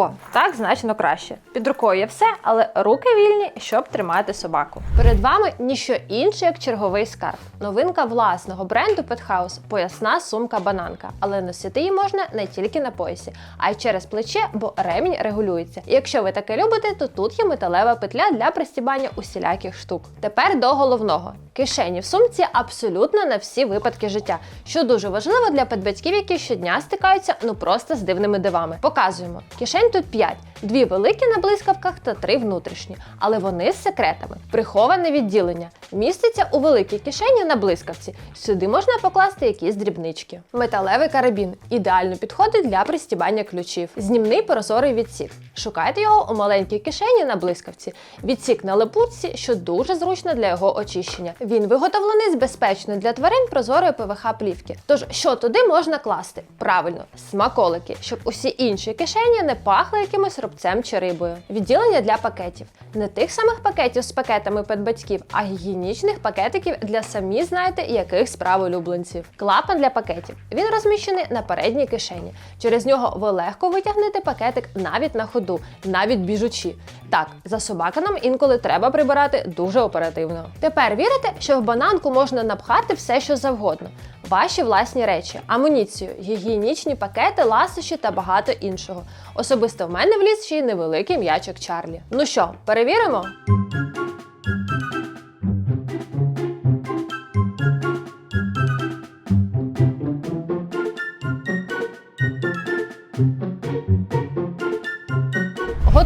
О, так значно краще. Під рукою є все, але руки вільні, щоб тримати собаку. Перед вами ніщо інше, як черговий скарб. Новинка власного бренду Pethouse – поясна сумка бананка. Але носити її можна не тільки на поясі, а й через плече, бо ремінь регулюється. І якщо ви таке любите, то тут є металева петля для пристібання усіляких штук. Тепер до головного. Кишені в сумці абсолютно на всі випадки життя, що дуже важливо для педбатьків, які щодня стикаються ну просто з дивними дивами. Показуємо. Кишень тут 5. Дві великі на блискавках та три внутрішні, але вони з секретами. Приховане відділення міститься у великій кишені на блискавці. Сюди можна покласти якісь дрібнички. Металевий карабін ідеально підходить для пристібання ключів. Знімний прозорий відсік. Шукайте його у маленькій кишені на блискавці. Відсік на липучці, що дуже зручно для його очищення. Він виготовлений з безпечної для тварин прозорої ПВХ плівки. Тож, що туди можна класти? Правильно, смаколики, щоб усі інші кишені не пахли якимось рубцем чи рибою. Відділення для пакетів. Не тих самих пакетів з пакетами педбатьків, а гігієнічних пакетиків для самі знаєте яких справ улюбленців. Клапан для пакетів. Він розміщений на передній кишені. Через нього ви легко витягнете пакетик навіть на ходу, навіть біжучи. Так, за собаканом інколи треба прибирати дуже оперативно. Тепер вірите, що в бананку можна напхати все, що завгодно. Ваші власні речі, амуніцію, гігієнічні пакети, ласощі та багато іншого. Особисто в мене вліз ще й невеликий м'ячик Чарлі. Ну що, перевіримо?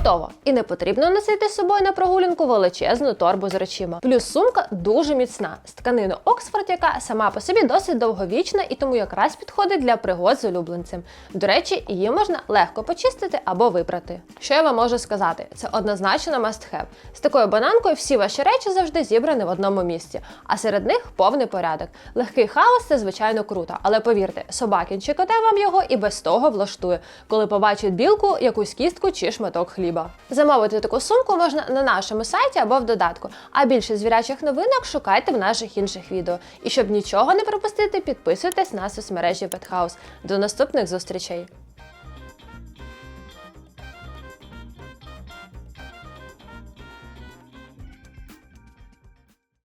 Готово. І не потрібно носити з собою на прогулянку величезну торбу з речима. Плюс сумка дуже міцна з тканини Оксфорд, яка сама по собі досить довговічна і тому якраз підходить для пригод з улюбленцем. До речі, її можна легко почистити або випрати. Що я вам можу сказати? Це однозначно must have. З такою бананкою всі ваші речі завжди зібрані в одному місці, а серед них повний порядок. Легкий хаос це звичайно круто, але повірте, собакін чи коте вам його і без того влаштує, коли побачить білку, якусь кістку чи шматок хліба. Замовити таку сумку можна на нашому сайті або в додатку. А більше звірячих новинок шукайте в наших інших відео. І щоб нічого не пропустити, підписуйтесь на соцмережі Петхаус. До наступних зустрічей!